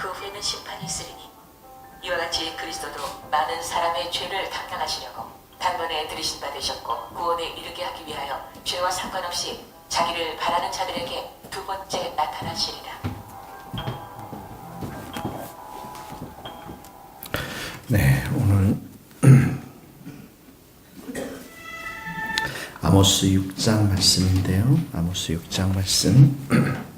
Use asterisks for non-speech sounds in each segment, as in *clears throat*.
그 후에는 심판이 있으리니 이와 같이 그리스도도 많은 사람의 죄를 담당하시려고 단번에 들이신 바 되셨고 구원에 이르게 하기 위하여 죄와 상관없이 자기를 바라는 자들에게 두 번째 나타나시리라. 네, 오늘 *clears throat* 아모스 6장 말씀인데요. 아모스 6장 말씀 *clears throat*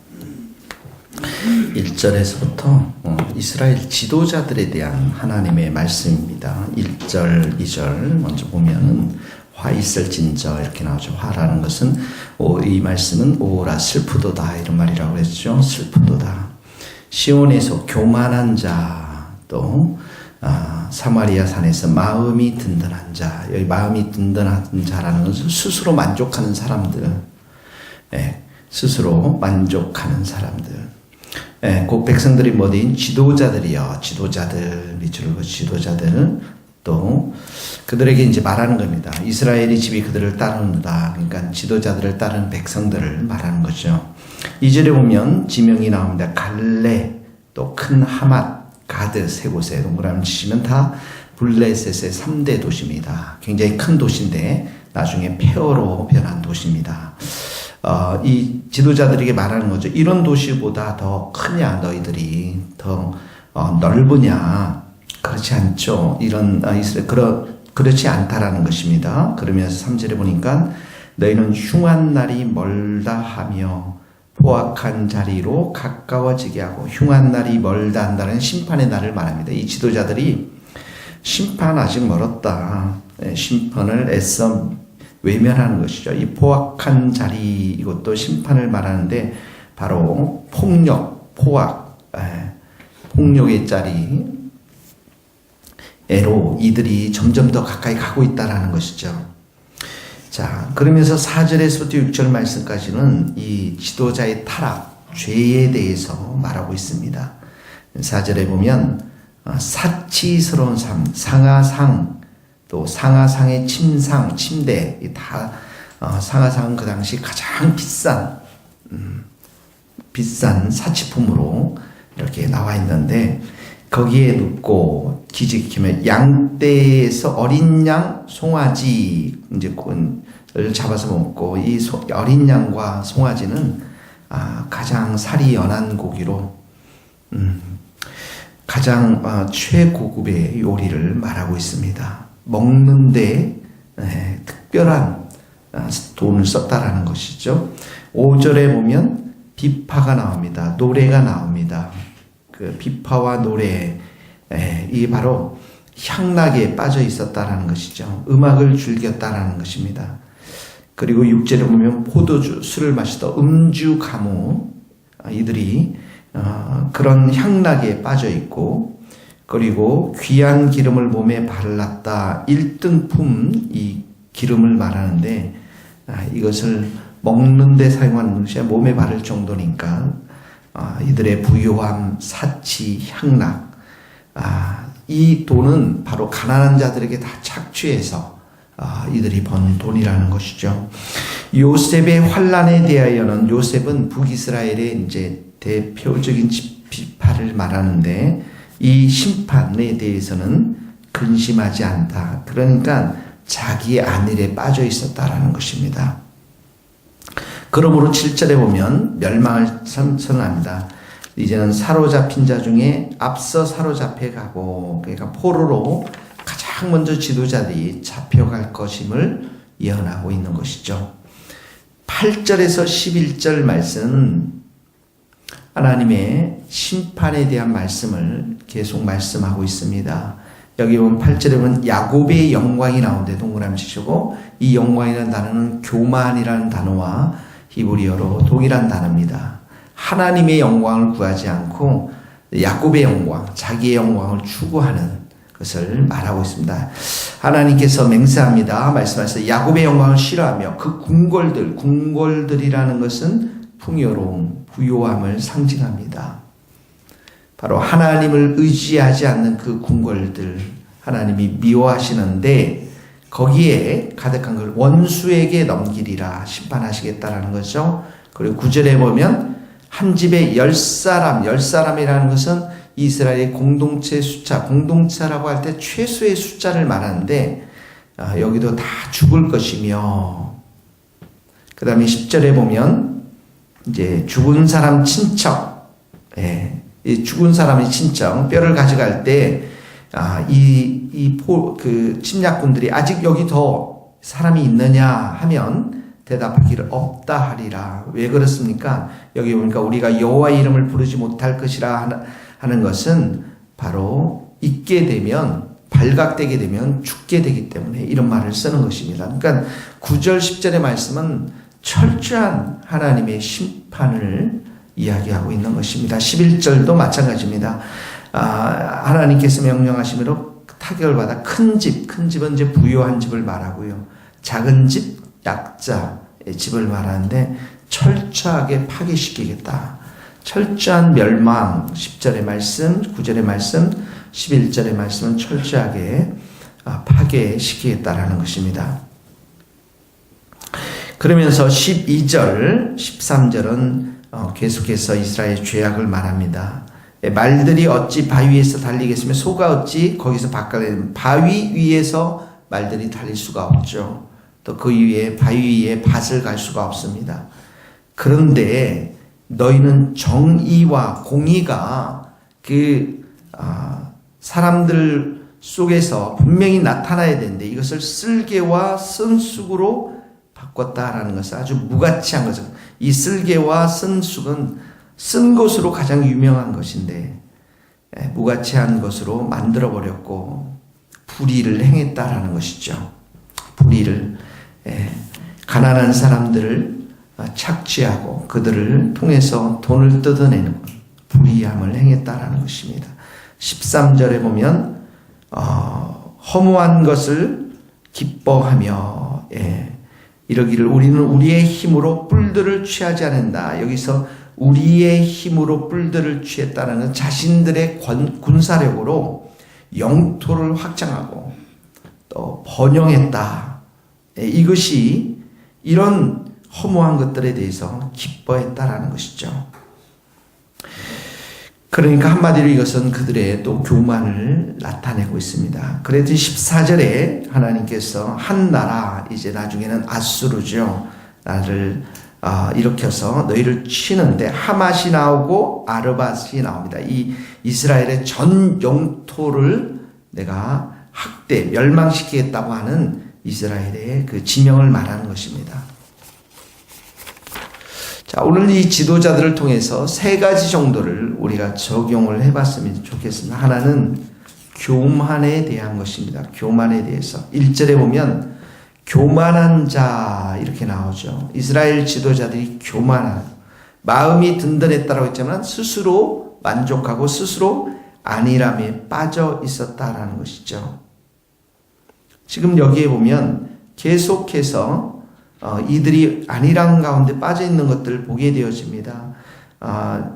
1절에서부터 어, 이스라엘 지도자들에 대한 하나님의 말씀입니다. 1절, 2절 먼저 보면은 화 있을 진저 이렇게 나오죠. 화라는 것은 오, 이 말씀은 오라 슬프도다 이런 말이라고 했죠. 슬프도다. 시온에서 교만한 자또 아, 사마리아 산에서 마음이 든든한 자, 여기 마음이 든든한 자라는 것은 스스로 만족하는 사람들, 예, 스스로 만족하는 사람들. 예, 그 백성들이 뭐든 지도자들이요, 지도자들 밑으로 그 지도자들 또 그들에게 이제 말하는 겁니다. 이스라엘이 집이 그들을 따르는다. 그러니까 지도자들을 따르는 백성들을 말하는 거죠. 이절에 보면 지명이 나옵니다. 갈레 또큰 하맛 가드 세 곳에 동그라미 치시면 다 블레셋의 3대 도시입니다. 굉장히 큰 도시인데 나중에 폐허로 변한 도시입니다. 어, 이 지도자들에게 말하는 거죠. 이런 도시보다 더 크냐 너희들이 더 어, 넓으냐 그렇지 않죠. 이런 아, 이스라엘 그러 그렇지 않다라는 것입니다. 그러면서 3절에 보니까 너희는 흉한 날이 멀다 하며 포악한 자리로 가까워지게 하고 흉한 날이 멀다 한다는 심판의 날을 말합니다. 이 지도자들이 심판 아직 멀었다. 예, 심판을 애써 외면하는 것이죠. 이 포악한 자리 이것도 심판을 말하는데 바로 폭력, 포악, 예, 폭력의 자리 애로 이들이 점점 더 가까이 가고 있다라는 것이죠. 자, 그러면서 4절에서부터 6절 말씀까지는 이 지도자의 타락, 죄에 대해서 말하고 있습니다. 4절에 보면 어, 사치스러운 삶, 상하상, 또 상하상의 침상, 침대, 다 어, 상하상은 그 당시 가장 비싼 음, 비싼 사치품으로 이렇게 나와 있는데 거기에 눕고 기지키면 양떼에서 어린 양 송아지 이제 을 잡아서 먹고 이 소, 어린 양과 송아지는 아, 가장 살이 연한 고기로 음, 가장 어, 최고급의 요리를 말하고 있습니다. 먹는데 에, 특별한 아, 돈을 썼다라는 것이죠. 5절에 보면 비파가 나옵니다. 노래가 나옵니다. 그 비파와 노래 에, 이 바로 향락에 빠져 있었다라는 것이죠. 음악을 즐겼다라는 것입니다. 그리고 6절에 보면 포도주, 술을 마시다 음주 가무 아, 이들이 어, 그런 향락에 빠져 있고 그리고 귀한 기름을 몸에 발랐다. 1등품 이 기름을 말하는데 아, 이것을 먹는데 사용하는 것이 몸에 바를 정도니까. 아, 이들의 부요함, 사치, 향락. 아, 이 돈은 바로 가난한 자들에게 다 착취해서 아, 이들이 번 돈이라는 것이죠. 요셉의 환란에 대하여는 요셉은 북이스라엘의 이제 대표적인 비파를 말하는데 이 심판에 대해서는 근심하지 않다. 그러니까 자기의 안일에 빠져 있었다라는 것입니다. 그러므로 7절에 보면 멸망을 선언합니다. 이제는 사로잡힌 자 중에 앞서 사로잡혀 가고 그러니까 포로로 가장 먼저 지도자들이 잡혀갈 것임을 예언하고 있는 것이죠. 8절에서 11절 말씀은 하나님의 심판에 대한 말씀을 계속 말씀하고 있습니다. 여기 보면 8절에 보면 야곱의 영광이 나오는데 동그라미 치시고 이 영광이라는 단어는 교만이라는 단어와 히브리어로 동일한 단어입니다. 하나님의 영광을 구하지 않고 야곱의 영광, 자기의 영광을 추구하는 것을 말하고 있습니다. 하나님께서 맹세합니다. 말씀하셔서 야곱의 영광을 싫어하며 그 궁궐들, 궁궐들이라는 것은 풍요로움, 부요함을 상징합니다. 바로 하나님을 의지하지 않는 그 궁궐들, 하나님이 미워하시는데 거기에 가득한 걸 원수에게 넘기리라 심판하시겠다라는 거죠. 그리고 구절에 보면 한 집에 열 사람, 열 사람이라는 것은 이스라엘의 공동체 숫자, 공동체라고 할 때 최소의 숫자를 말하는데 아, 여기도 다 죽을 것이며 그 다음에 10절에 보면 이제 죽은 사람 친척, 예, 이 죽은 사람의 친척 뼈를 가져갈 때 아, 이, 이 포, 그 침략군들이 아직 여기 더 사람이 있느냐 하면 대답하기를 없다 하리라. 왜 그렇습니까? 여기 보니까 우리가 여호와 이름을 부르지 못할 것이라 하는 것은 바로 있게 되면 발각되게 되면 죽게 되기 때문에 이런 말을 쓰는 것입니다. 그러니까 9절 10절의 말씀은 철저한 하나님의 심판을 이야기하고 있는 것입니다. 11절도 마찬가지입니다. 아, 하나님께서 명령하심으로 타격을 받아 큰 집, 큰 집은 이제 부유한 집을 말하고요. 작은 집, 약자의 집을 말하는데 철저하게 파괴시키겠다. 철저한 멸망, 10절의 말씀, 9절의 말씀, 11절의 말씀은 철저하게 아, 파괴시키겠다라는 것입니다. 그러면서 12절, 13절은 어, 계속해서 이스라엘 죄악을 말합니다. 예, 말들이 어찌 바위에서 달리겠으며 소가 어찌 거기서 바깥에 바위 위에서 말들이 달릴 수가 없죠. 또 그 위에 바위 위에 밭을 갈 수가 없습니다. 그런데 너희는 정의와 공의가 그 아, 사람들 속에서 분명히 나타나야 되는데 이것을 쓸개와 쓴쑥으로 바꿨다라는 것은 아주 무가치한 거죠. 이 쓸개와 쓴쑥은 쓴 것으로 가장 유명한 것인데 예, 무가치한 것으로 만들어 버렸고 불의를 행했다라는 것이죠. 불의를 예, 가난한 사람들을 아, 착취하고 그들을 통해서 돈을 뜯어내는 것, 불의함을 행했다라는 것입니다. 13절에 보면 어, 허무한 것을 기뻐하며 예, 이러기를 우리는 우리의 힘으로 뿔들을 취하지 않는다. 여기서 우리의 힘으로 뿔들을 취했다는 건 자신들의 권- 군사력으로 영토를 확장하고 또 번영했다. 예, 이것이 이런 허무한 것들에 대해서 기뻐했다라는 것이죠. 그러니까 한마디로 이것은 그들의 또 교만을 나타내고 있습니다. 그래도 14절에 하나님께서 한 나라, 이제 나중에는 아수르죠. 나를 아, 일으켜서 너희를 치는데 하맛이 나오고 아르밧이 나옵니다. 이 이스라엘의 전 영토를 내가 학대, 멸망시키겠다고 하는 이스라엘의 그 지명을 말하는 것입니다. 자, 오늘 이 지도자들을 통해서 세 가지 정도를 우리가 적용을 해봤으면 좋겠습니다. 하나는 교만에 대한 것입니다. 교만에 대해서. 1절에 보면 교만한 자 이렇게 나오죠. 이스라엘 지도자들이 교만한 마음이 든든했다라고 했지만 스스로 만족하고 스스로 안일함에 빠져 있었다라는 것이죠. 지금 여기에 보면 계속해서 어, 이들이 안일함 가운데 빠져 있는 것들을 보게 되어집니다. 아,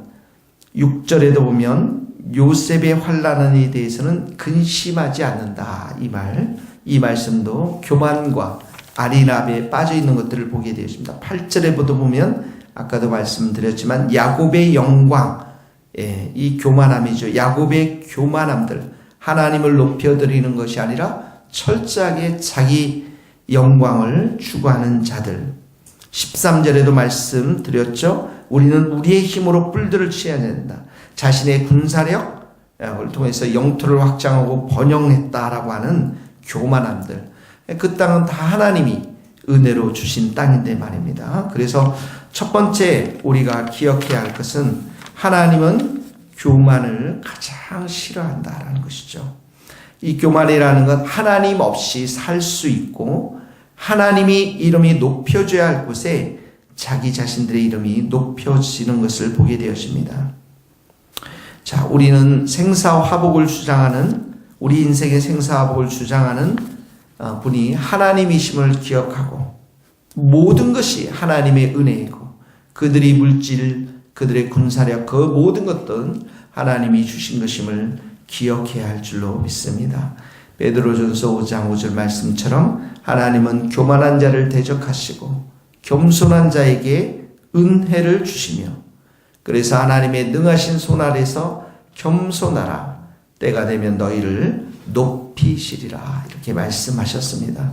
6절에도 보면 요셉의 환란에 대해서는 근심하지 않는다. 이 말, 이 말씀도 교만과 아리납에 빠져 있는 것들을 보게 되었습니다. 8절에도 보면 아까도 말씀드렸지만 야곱의 영광, 예, 이 교만함이죠. 야곱의 교만함들, 하나님을 높여드리는 것이 아니라 철저하게 자기 영광을 추구하는 자들. 13절에도 말씀드렸죠. 우리는 우리의 힘으로 뿔들을 취해야 된다. 자신의 군사력을 통해서 영토를 확장하고 번영했다라고 하는 교만함들. 그 땅은 다 하나님이 은혜로 주신 땅인데 말입니다. 그래서 첫 번째 우리가 기억해야 할 것은 하나님은 교만을 가장 싫어한다라는 것이죠. 이 교만이라는 건 하나님 없이 살 수 있고 하나님이 이름이 높여져야 할 곳에 자기 자신들의 이름이 높여지는 것을 보게 되어집니다. 자, 우리는 생사화복을 주장하는 우리 인생의 생사화복을 주장하는 어, 분이 하나님이심을 기억하고 모든 것이 하나님의 은혜이고 그들이 물질, 그들의 군사력 그 모든 것들은 하나님이 주신 것임을 기억해야 할 줄로 믿습니다. 베드로전서 5장 5절 말씀처럼 하나님은 교만한 자를 대적하시고 겸손한 자에게 은혜를 주시며 그래서 하나님의 능하신 손 아래서 겸손하라. 때가 되면 너희를 높이시리라. 이렇게 말씀하셨습니다.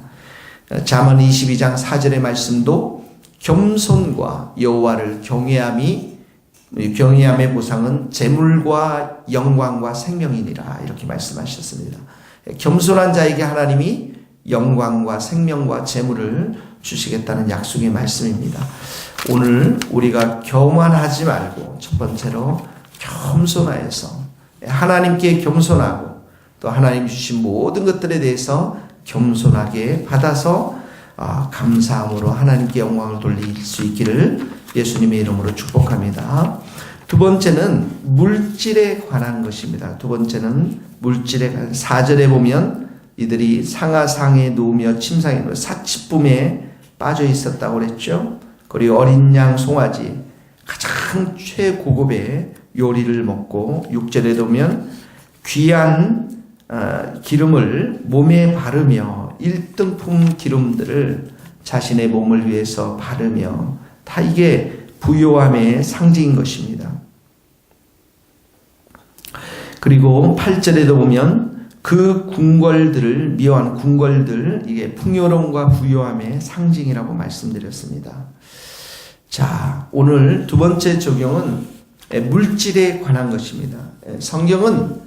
잠언 22장 4절의 말씀도 겸손과 여호와를 경외함이 경외함의 보상은 재물과 영광과 생명이니라 이렇게 말씀하셨습니다. 겸손한 자에게 하나님이 영광과 생명과 재물을 주시겠다는 약속의 말씀입니다. 오늘 우리가 교만하지 말고 첫 번째로 겸손하여서 하나님께 겸손하고 또 하나님 주신 모든 것들에 대해서 겸손하게 받아서 아, 감사함으로 하나님께 영광을 돌릴 수 있기를 예수님의 이름으로 축복합니다. 두 번째는 물질에 관한 것입니다. 두 번째는 물질에 관한 4절에 보면 이들이 상하상에 누우며 침상에 누워 사치품에 빠져 있었다고 그랬죠. 그리고 어린 양 송아지 가장 최고급의 요리를 먹고 6절에 보면 귀한 어, 기름을 몸에 바르며 1등품 기름들을 자신의 몸을 위해서 바르며 다 이게 부요함의 상징인 것입니다. 그리고 8절에도 보면 그 궁궐들을 미워한 궁궐들 이게 풍요로움과 부요함의 상징이라고 말씀드렸습니다. 자, 오늘 두 번째 적용은 물질에 관한 것입니다. 성경은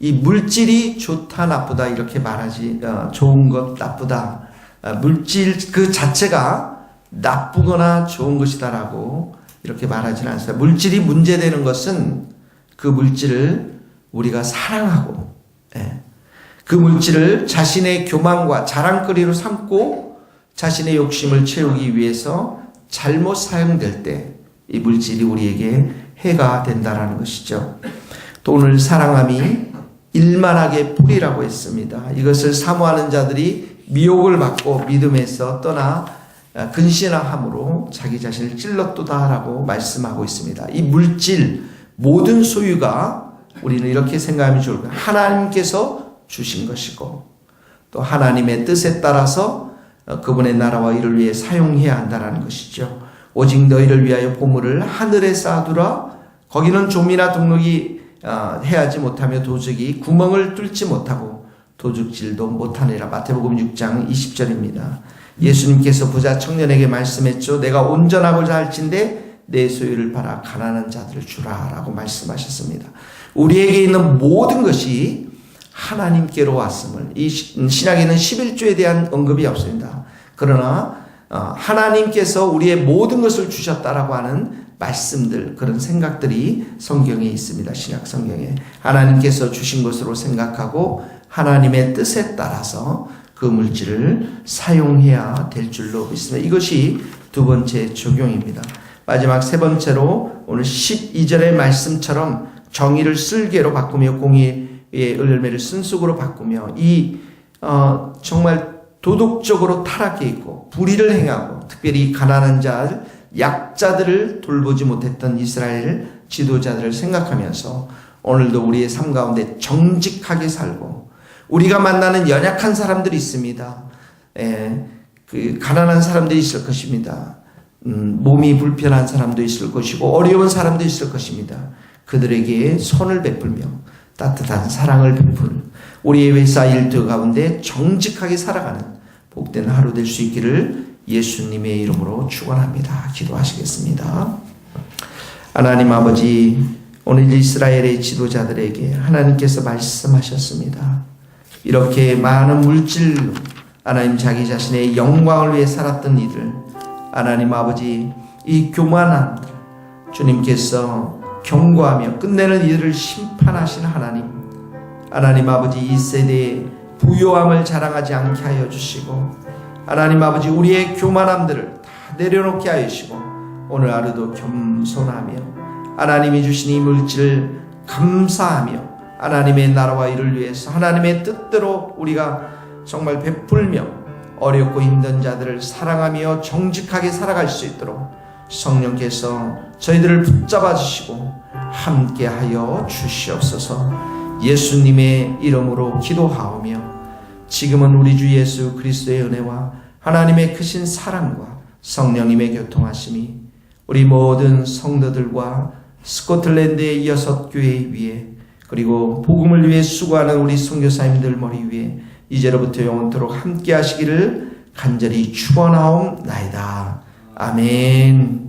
이 물질이 좋다 나쁘다 이렇게 말하지 어, 좋은 것 나쁘다 어, 물질 그 자체가 나쁘거나 좋은 것이다라고 이렇게 말하지는 않습니다. 물질이 문제되는 것은 그 물질을 우리가 사랑하고 예. 그 물질을 자신의 교만과 자랑거리로 삼고 자신의 욕심을 채우기 위해서 잘못 사용될 때 이 물질이 우리에게 해가 된다라는 것이죠. 또 오늘 사랑함이 일만하게 뿌리라고 했습니다. 이것을 사모하는 자들이 미혹을 받고 믿음에서 떠나 근신함으로 자기 자신을 찔렀도다라고 말씀하고 있습니다. 이 물질 모든 소유가 우리는 이렇게 생각하면 좋을 거예요. 하나님께서 주신 것이고 또 하나님의 뜻에 따라서 그분의 나라와 일을 위해 사용해야 한다는 것이죠. 오직 너희를 위하여 보물을 하늘에 쌓아두라. 거기는 좀이나 등록이 해하지 못하며 도적이 구멍을 뚫지 못하고 도둑질도 못하니라. 마태복음 6장 20절입니다. 예수님께서 부자 청년에게 말씀했죠. 내가 온전하고자 할진대 내 소유를 팔아 가난한 자들을 주라라고 말씀하셨습니다. 우리에게 있는 모든 것이 하나님께로 왔음을 이 신약에는 11조에 대한 언급이 없습니다. 그러나 어, 하나님께서 우리의 모든 것을 주셨다라고 하는 말씀들 그런 생각들이 성경에 있습니다. 신약 성경에 하나님께서 주신 것으로 생각하고 하나님의 뜻에 따라서 그 물질을 사용해야 될 줄로 믿습니다. 이것이 두 번째 적용입니다. 마지막 세 번째로 오늘 12절의 말씀처럼 정의를 쓸개로 바꾸며 공의의 열매를 쓴쑥으로 바꾸며 이 어, 정말 도덕적으로 타락해 있고 불의를 행하고 특별히 가난한 자, 약자들을 돌보지 못했던 이스라엘 지도자들을 생각하면서 오늘도 우리의 삶 가운데 정직하게 살고 우리가 만나는 연약한 사람들이 있습니다. 예, 그 가난한 사람들이 있을 것입니다. 음, 몸이 불편한 사람도 있을 것이고 어려운 사람도 있을 것입니다. 그들에게 손을 베풀며 따뜻한 사랑을 베풀 우리의 회사 일터 가운데 정직하게 살아가는 복된 하루 될 수 있기를 예수님의 이름으로 축원합니다. 기도하시겠습니다. 하나님 아버지 오늘 이스라엘의 지도자들에게 하나님께서 말씀하셨습니다. 이렇게 많은 물질로 하나님 자기 자신의 영광을 위해 살았던 이들 하나님 아버지 이 교만한 주님께서 경고하며 끝내는 이들을 심판하신 하나님 하나님 아버지 이 세대에 부요함을 자랑하지 않게 하여 주시고 하나님 아버지 우리의 교만함들을 다 내려놓게 하여 주시고 오늘 하루도 겸손하며 하나님이 주신 이 물질을 감사하며 하나님의 나라와 일을 위해서 하나님의 뜻대로 우리가 정말 베풀며 어렵고 힘든 자들을 사랑하며 정직하게 살아갈 수 있도록 성령께서 저희들을 붙잡아 주시고 함께 하여 주시옵소서. 예수님의 이름으로 기도하오며 지금은 우리 주 예수 그리스도의 은혜와 하나님의 크신 사랑과 성령님의 교통하심이 우리 모든 성도들과 스코틀랜드의 여섯 교회 위에 그리고 복음을 위해 수고하는 우리 선교사님들 머리 위에 이제로부터 영원토록 함께 하시기를 간절히 축원하옵나이다. 아멘.